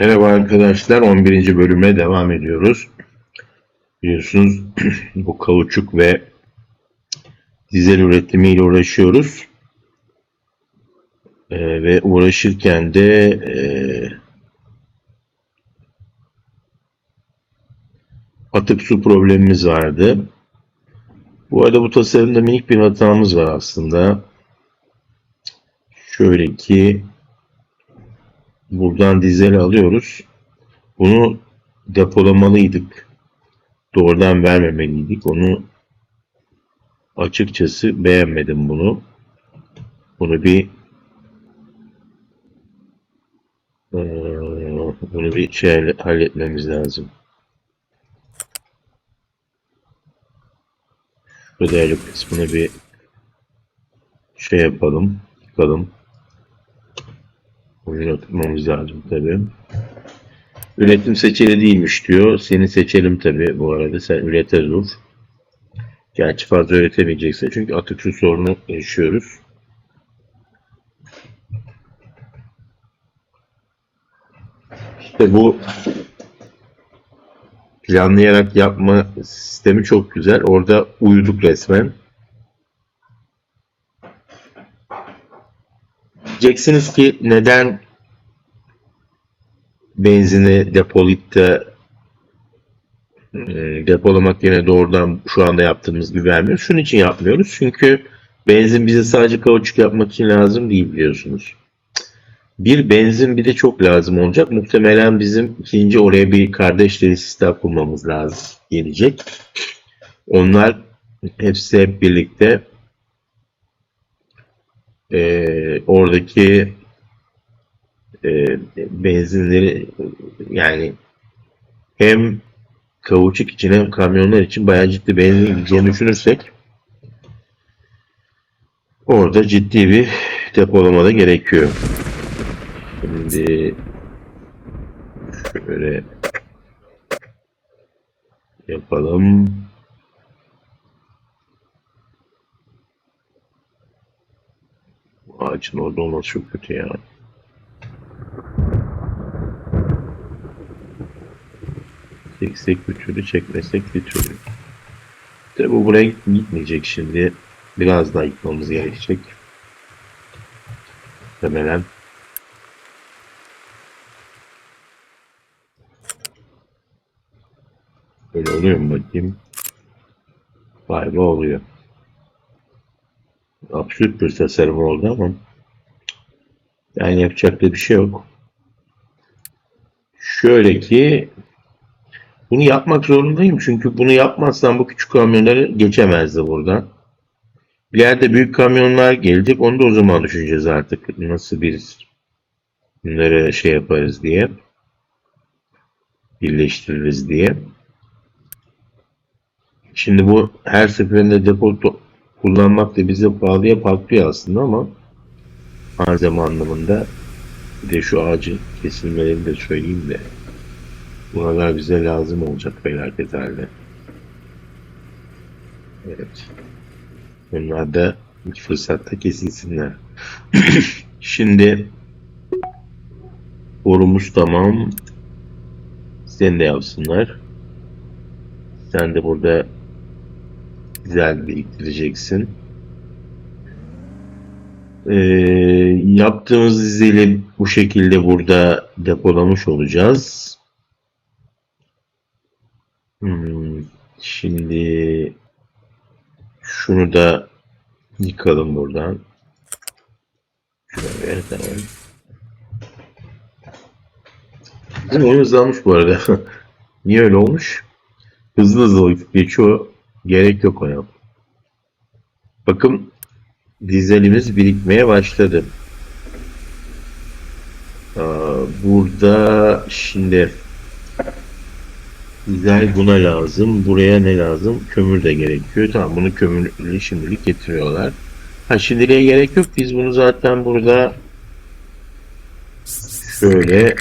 Merhaba arkadaşlar, 11. bölüme devam ediyoruz. Biliyorsunuz bu kauçuk ve dizel üretimiyle uğraşıyoruz. Ee, ve uğraşırken de e, atık su problemimiz vardı. Bu arada bu tasarımda minik bir hatamız var aslında. Şöyle ki buradan dizel alıyoruz. Bunu depolamalıydık. Doğrudan vermemeliydik. Onu açıkçası beğenmedim bunu. Bunu bir bunu bir şey halletmemiz lazım. Şu değerli kısmını bir şey yapalım. Yıkalım. Oyuna tutmamız lazım tabii. Üretim seçili değilmiş diyor. Seni seçelim tabii bu arada. Sen ürete dur. Gerçi fazla üretemeyeceksin. Çünkü atık su sorunu yaşıyoruz. İşte bu planlayarak yapma sistemi çok güzel. Orada uyuduk resmen. Diyeceksiniz ki neden benzini depolayıp da e, depolamak yerine doğrudan şu anda yaptığımız gibi vermiyoruz. Şunun için yapmıyoruz. Çünkü benzin bize sadece kauçuk yapmak için lazım değil biliyorsunuz. Bir benzin bir de çok lazım olacak. Muhtemelen bizim ikinci oraya bir kardeş sistem kurmamız lazım. Gelecek. Onlar hepsi hep birlikte e, oradaki e, benzinleri yani hem kauçuk için hem kamyonlar için bayağı ciddi benzin gideceğini düşünürsek orada ciddi bir depolama da gerekiyor. Şimdi şöyle yapalım. Ağacın orada olması çok kötü ya. Çeksek bir türlü, çekmesek bir türlü. Tabi bu buraya gitmeyecek şimdi. Biraz daha yıkmamız gerekecek. Muhtemelen. Böyle oluyor mu bakayım? Galiba oluyor. Absürt bir tasarım oldu ama yani yapacak da bir şey yok. Şöyle ki bunu yapmak zorundayım çünkü bunu yapmazsam bu küçük kamyonları geçemezdi buradan. Bir yerde büyük kamyonlar gelecek. Onu da o zaman düşüneceğiz artık. Nasıl bir bunları şey yaparız diye. Birleştiririz diye. Şimdi bu her seferinde depo kullanmak da bize pahalıya patlıyor aslında ama malzeme anlamında bir de şu ağacın kesilmelerini de söyleyeyim de buralar bize lazım olacak felaket halde. Evet. Bunlar da ilk fırsatta kesilsinler. Şimdi borumuz tamam. Sen de yapsınlar. Sen de burada güzel biriktireceksin. Ee, yaptığımız dizeli bu şekilde burada depolamış olacağız. Hmm, şimdi şunu da yıkalım buradan. Şöyle tamam. Bizim oyun hızlanmış bu arada. Niye öyle olmuş? Hızlı hızlı geçiyor. Gerek yok ona. Bakın dizelimiz birikmeye başladı. Burada şimdi dizel buna lazım. Buraya ne lazım? Kömür de gerekiyor. Tamam bunu kömürlü şimdilik getiriyorlar. Ha şimdiliğe gerek yok. Biz bunu zaten burada şöyle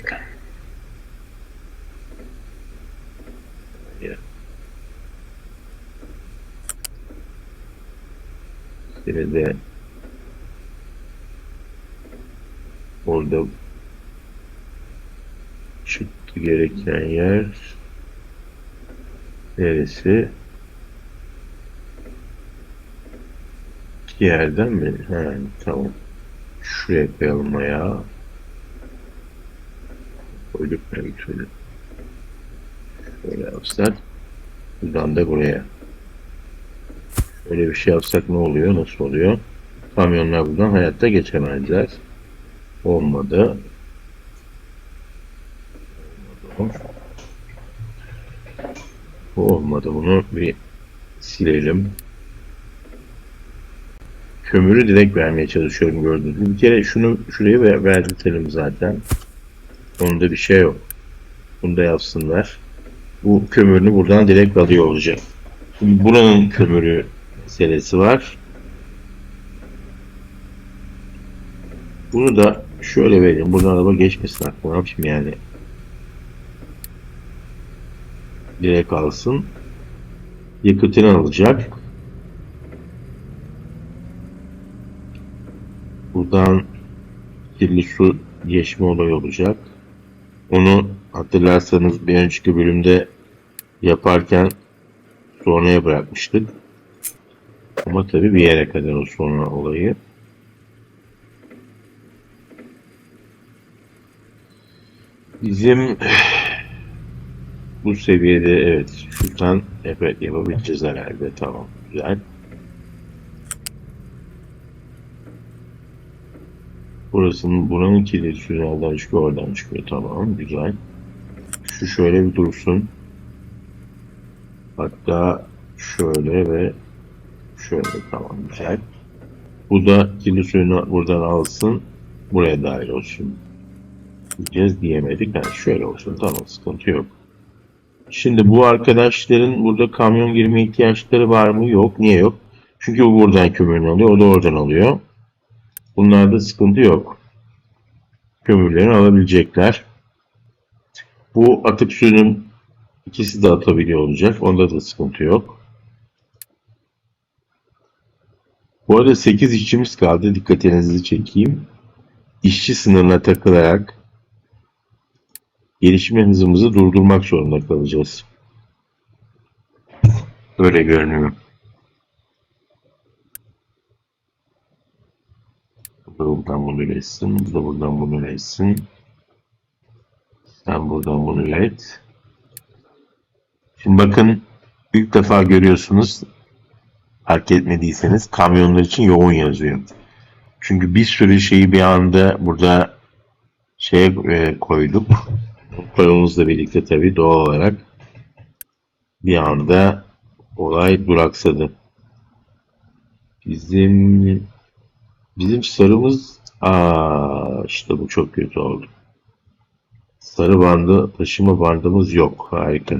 Bir de orada çıktı gereken yer neresi? İki yerden mi? Ha, tamam. Şuraya koyalım ayağı. Koyduk ben şöyle. Şöyle yapsak. Buradan da buraya. Öyle bir şey yapsak ne oluyor? Nasıl oluyor? Kamyonlar buradan hayatta geçemezler. Olmadı. Olmadı. Bu olmadı. Bunu bir silelim. Kömürü direkt vermeye çalışıyorum gördüğünüz gibi. Bir kere şunu şuraya ver, verdirtelim zaten. Onda bir şey yok. Bunu da yapsınlar. Bu kömürünü buradan direkt alıyor olacak. Buranın kömürü meselesi var. Bunu da şöyle vereyim. Buradan araba geçmesin aklıma. Yapayım yani? Direkt alsın. Yakıtını alacak. Buradan kirli su geçme olayı olacak. Onu hatırlarsanız bir önceki bölümde yaparken sonraya bırakmıştık. Ama tabii bir yere kadar o sonra olayı. Bizim bu seviyede evet şuradan evet yapabileceğiz herhalde tamam güzel. Burasının buranın kilidi sürelden çıkıyor oradan çıkıyor tamam güzel. Şu şöyle bir dursun. Hatta şöyle ve şöyle tamam güzel. Bu da kirli suyunu buradan alsın. Buraya dahil olsun. Diyeceğiz diyemedik. Yani şöyle olsun tamam sıkıntı yok. Şimdi bu arkadaşların burada kamyon girme ihtiyaçları var mı? Yok. Niye yok? Çünkü bu buradan kömürünü alıyor. O da oradan alıyor. Bunlarda sıkıntı yok. Kömürlerini alabilecekler. Bu atık suyunun ikisi de atabiliyor olacak. Onda da sıkıntı yok. Bu arada 8 işçimiz kaldı. Dikkatinizi çekeyim. İşçi sınırına takılarak gelişme hızımızı durdurmak zorunda kalacağız. Öyle görünüyor. Bu da buradan bunu üretsin. Bu da buradan bunu üretsin. Sen buradan bunu üret. Şimdi bakın ilk defa görüyorsunuz fark etmediyseniz kamyonlar için yoğun yazıyor. Çünkü bir sürü şeyi bir anda burada şeye e, koyduk. Koyumuzla birlikte tabii doğal olarak bir anda olay duraksadı. Bizim bizim sarımız aa işte bu çok kötü oldu. Sarı bandı taşıma bandımız yok. Harika.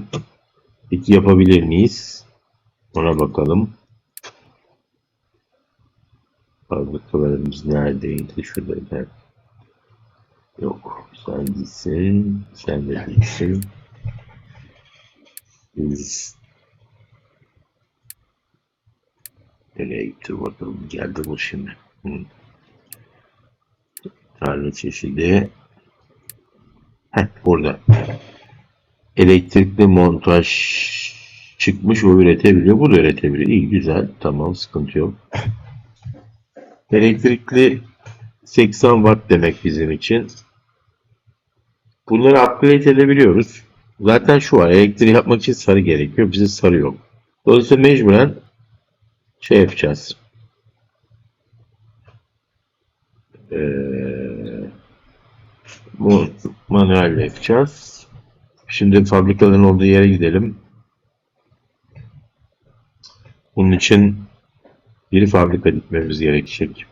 Peki yapabilir miyiz? Ona bakalım. Fabrikalarımız neredeydi? Şuradaydı. Yok. Sen değilsin. Sen de değilsin. Biz nereye gitti bakalım. Geldi bu şimdi. Hı. Tarla çeşidi. Heh, burada. Elektrikli montaj çıkmış o üretebiliyor. Bu da üretebiliyor. İyi güzel. Tamam sıkıntı yok. Elektrikli 80 watt demek bizim için. Bunları upgrade edebiliyoruz. Zaten şu var. Elektriği yapmak için sarı gerekiyor. Bize sarı yok. Dolayısıyla mecburen şey yapacağız. Ee, bu manuel yapacağız. Şimdi fabrikaların olduğu yere gidelim. Bunun için bir fabrika dikmemiz gerekecek.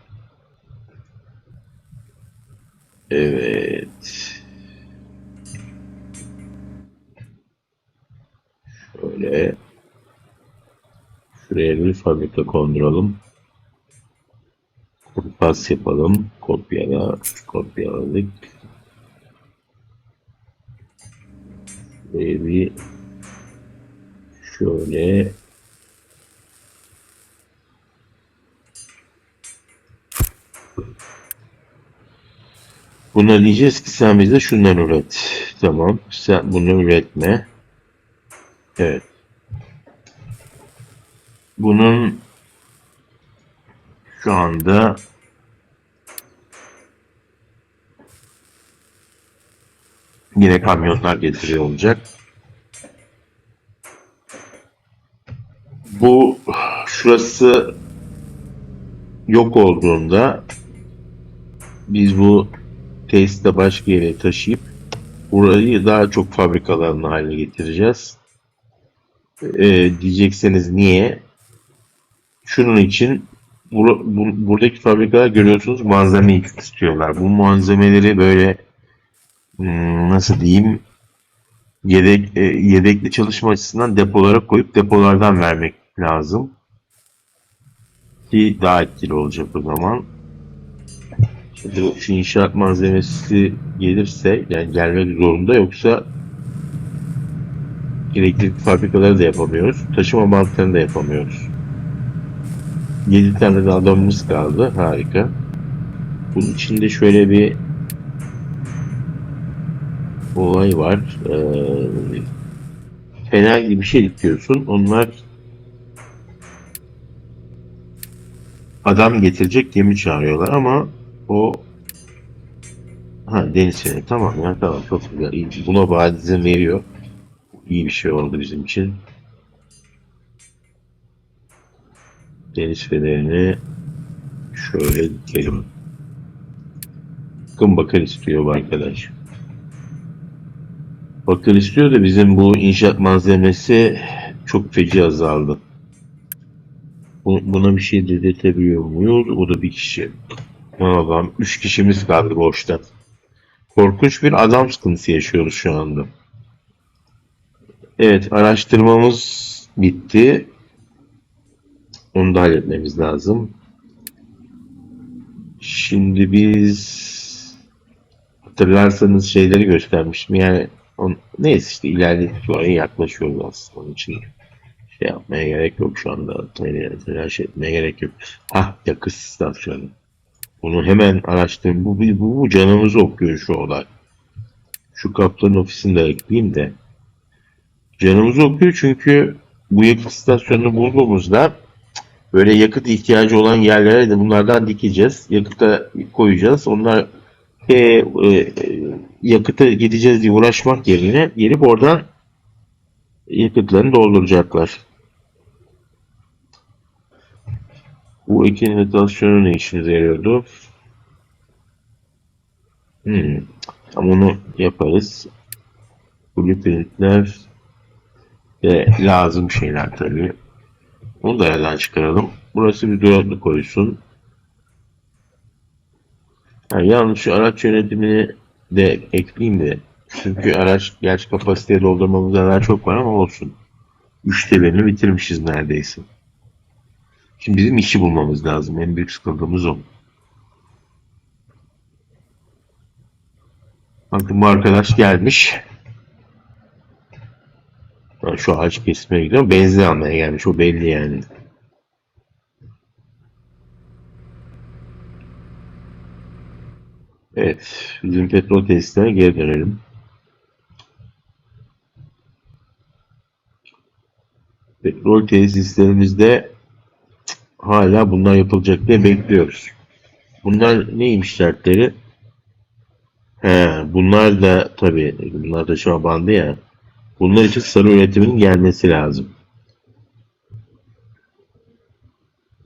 Evet. Şöyle. Şuraya bir fabrika konduralım. Pas yapalım. Kopyala. Kopyaladık. Şuraya bir şöyle Buna diyeceğiz ki sen bize şundan üret. Tamam. Sen bunu üretme. Evet. Bunun şu anda yine kamyonlar getiriyor olacak. Bu şurası yok olduğunda biz bu tesiste başka yere taşıyıp burayı daha çok fabrikaların haline getireceğiz. Ee, diyecekseniz niye? Şunun için bur- bu- buradaki fabrikalar görüyorsunuz malzeme istiyorlar. Bu malzemeleri böyle hmm, nasıl diyeyim yedek e, yedekli çalışma açısından depolara koyup depolardan vermek lazım. Ki daha etkili olacak o zaman. Bu- inşaat malzemesi gelirse yani gelmek zorunda yoksa elektrik fabrikaları da yapamıyoruz. Taşıma bantlarını da yapamıyoruz. 7 tane de adamımız kaldı. Harika. Bunun içinde şöyle bir olay var. Ee, fena gibi bir şey dikiyorsun. Onlar adam getirecek gemi çağırıyorlar ama o ha deniz feneri tamam ya tamam çok güzel. İyi. buna izin veriyor. İyi bir şey oldu bizim için. Deniz fenerini şöyle dikelim. Bakın bakır istiyor bu arkadaş. Bakır istiyor da bizim bu inşaat malzemesi çok feci azaldı. Bu- buna bir şey dedirtebiliyor muyuz? O da bir kişi Adam, üç kişimiz kaldı boşta. Korkunç bir adam sıkıntısı yaşıyoruz şu anda. Evet, araştırmamız bitti. Onu da halletmemiz lazım. Şimdi biz hatırlarsanız şeyleri göstermiştim. Yani on, neyse işte ilerledik oraya yaklaşıyoruz aslında. Onun için şey yapmaya gerek yok şu anda. Telaş etmeye gerek yok. Hah yakıt istasyonu. Bunu hemen araştırın. Bu, bu, bu canımızı okuyor şu olay. Şu kaptanın ofisinde ekleyeyim de. Canımızı okuyor çünkü bu yakıt istasyonunu bulduğumuzda böyle yakıt ihtiyacı olan yerlere de bunlardan dikeceğiz. Yakıta koyacağız. Onlar e, e, yakıta gideceğiz diye uğraşmak yerine gelip oradan yakıtlarını dolduracaklar. Bu iki notasyonu ne işimize yarıyordu? Hmm. Ama onu yaparız. Blueprintler de lazım şeyler tabii. Onu da yerden çıkaralım. Burası bir dolaplı koysun. Ha, yalnız şu araç yönetimini de ekleyeyim de. Çünkü araç gerçi kapasiteye doldurmamıza daha çok var ama olsun. Üçte birini bitirmişiz neredeyse. Şimdi bizim işi bulmamız lazım. En büyük sıkıntımız o. Bakın bu arkadaş gelmiş. Ben şu ağaç kesmeye gidiyorum. Benzin almaya gelmiş. O belli yani. Evet. Bizim petrol tesislerine geri dönelim. Petrol tesislerimizde hala bunlar yapılacak diye bekliyoruz. Bunlar neymiş dertleri? He, bunlar da tabii bunlar da şu an bandı ya. Bunlar için sarı üretiminin gelmesi lazım.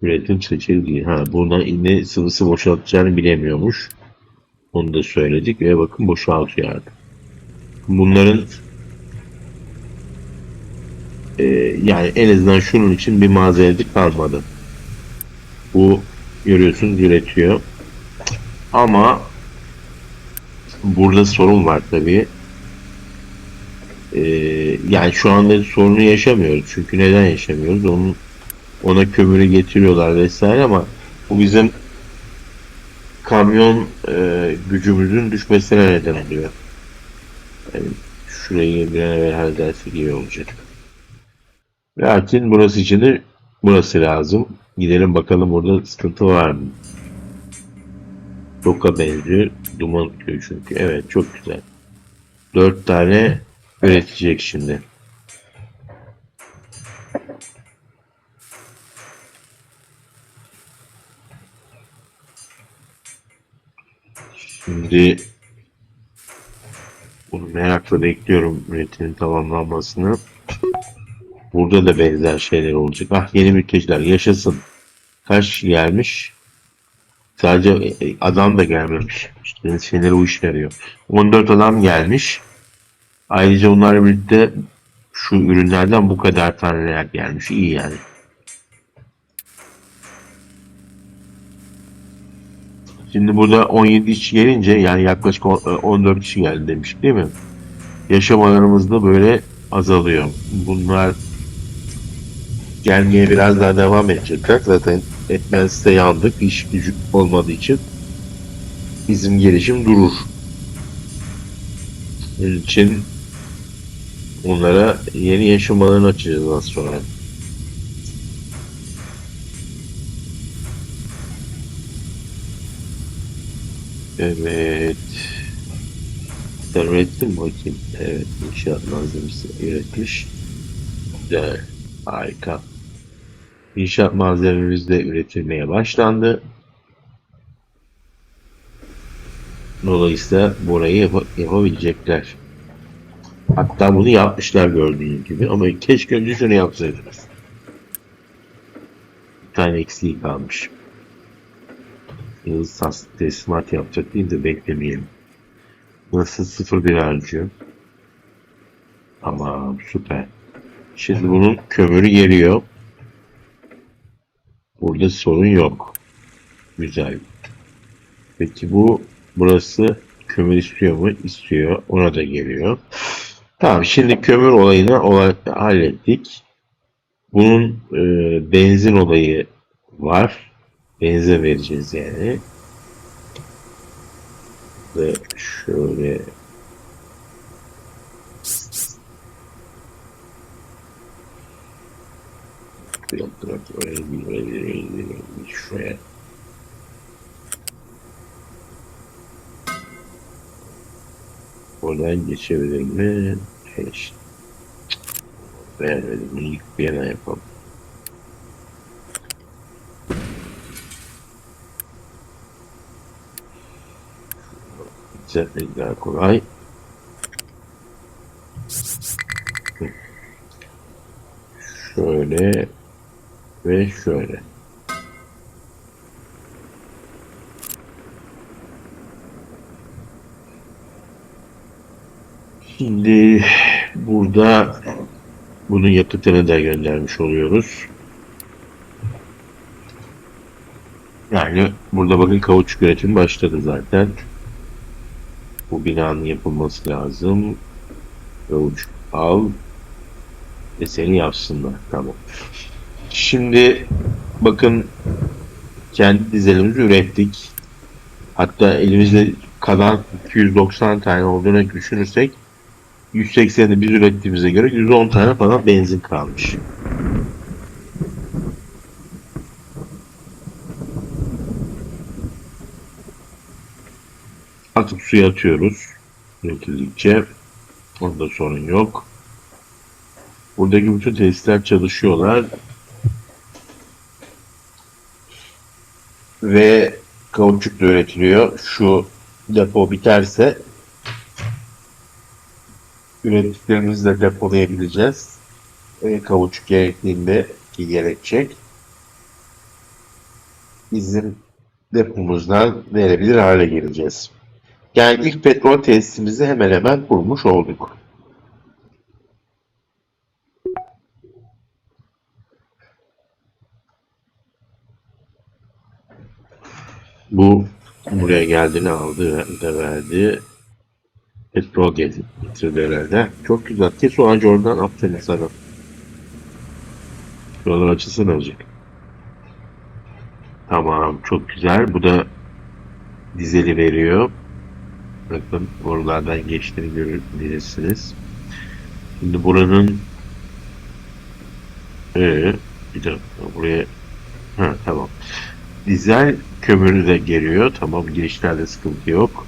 Üretim seçili değil. Ha, buradan ne sıvısı boşaltacağını bilemiyormuş. Onu da söyledik ve bakın boşaltıyor artık. Bunların e, yani en azından şunun için bir mazereti kalmadı. Bu görüyorsunuz üretiyor. Ama burada sorun var tabii. Ee, yani şu anda sorunu yaşamıyoruz. Çünkü neden yaşamıyoruz? Onun ona kömürü getiriyorlar vesaire ama bu bizim kamyon e, gücümüzün düşmesine neden oluyor. Yani şurayı bir an evvel halledersek iyi olacak. Lakin burası için de burası lazım. Gidelim bakalım burada sıkıntı var mı? Roka benziyor. Duman tutuyor çünkü. Evet çok güzel. Dört tane üretecek şimdi. Şimdi bunu merakla bekliyorum üretimin tamamlanmasını. Burada da benzer şeyler olacak. Ah yeni mülteciler yaşasın. Kaç gelmiş? Sadece e, adam da gelmemiş. İşte şeylere o iş yarıyor. 14 adam gelmiş. Ayrıca onlarla birlikte şu ürünlerden bu kadar taneler gelmiş. İyi yani. Şimdi burada 17 kişi gelince yani yaklaşık on- e, 14 kişi geldi demiş değil mi? Yaşam alanımız da böyle azalıyor. Bunlar gelmeye biraz daha devam edecekler. Zaten etmezse yandık. İş gücü olmadığı için bizim gelişim durur. Bunun için onlara yeni yaşam alanı açacağız az sonra. Evet. Sen ürettin mi bakayım? Evet. İnşaat malzemesi üretmiş. Güzel. Harika. İnşaat malzememiz de üretilmeye başlandı. Dolayısıyla burayı yapa- yapabilecekler. Hatta bunu yapmışlar gördüğünüz gibi ama keşke önce şunu yapsaydınız. Bir tane eksiği kalmış. Yıldız teslimat yapacak değil de beklemeyelim. Nasıl 0-1 harcıyor. Tamam süper. Şimdi bunun kömürü geliyor. Burada sorun yok. Güzel. Peki bu burası kömür istiyor mu? İstiyor. Ona da geliyor. Tamam şimdi kömür olayını olay, hallettik. Bunun e, benzin olayı var. Benzin vereceğiz yani. Ve şöyle Yok yok öyle değil öyle değil. Şuraya. Oradan geçebilir mi? Geç. Beğenmedim. İlk bir yana yapalım. Düzeltmek daha kolay. Şöyle ve şöyle. Şimdi burada bunun yakıtını da göndermiş oluyoruz. Yani burada bakın kauçuk üretimi başladı zaten. Bu binanın yapılması lazım. Kauçuk al ve seni yapsınlar. Tamam. Şimdi bakın kendi dizelimizi ürettik. Hatta elimizde kalan 290 tane olduğunu düşünürsek 180'i biz ürettiğimize göre 110 tane falan benzin kalmış. Atıp suya atıyoruz. Üretildikçe. Onda sorun yok. Buradaki bütün tesisler çalışıyorlar. Ve kauçuk da üretiliyor. Şu depo biterse ürettiklerimizi de depolayabileceğiz. Ve kauçuk gerektiğinde ki gerekecek. Bizim depomuzdan verebilir hale geleceğiz. Yani ilk petrol tesisimizi hemen hemen kurmuş olduk. Bu buraya geldiğini aldı ve verdi. Petrol getirdi herhalde. Çok güzel. Kes o anca oradan aferin sana. Şuralar açılsın azıcık. Tamam çok güzel. Bu da dizeli veriyor. Bakın oralardan geçtiğini görebilirsiniz. Şimdi buranın ee, bir dakika buraya ha tamam. Dizel kömürü de geliyor. Tamam girişlerde sıkıntı yok.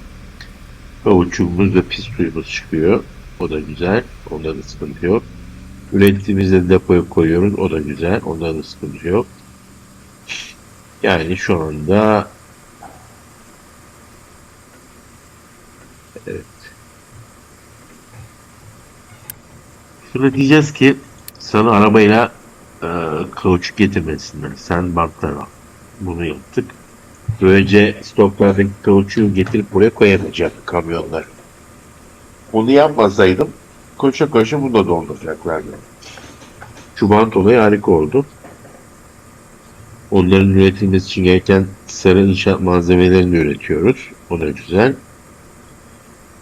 Kauçuğumuz ve pis suyumuz çıkıyor. O da güzel. Onda da sıkıntı yok. Ürettiğimizde depoya koyuyoruz. O da güzel. Onda da sıkıntı yok. Yani şu anda evet. Şunu diyeceğiz ki sana arabayla e, kauçuk getirmesinler. Sen bantlar al. Bunu yaptık. Böylece stoklardaki kauçuğu getirip buraya koyamayacak kamyonlar. Onu yapmasaydım koşa koşa bunu da dolduracaklardı. Şu bant olayı harika oldu. Onların üretilmesi için gereken sarı inşaat malzemelerini üretiyoruz. O da güzel.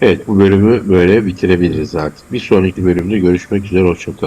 Evet bu bölümü böyle bitirebiliriz artık. Bir sonraki bölümde görüşmek üzere. Hoşçakalın.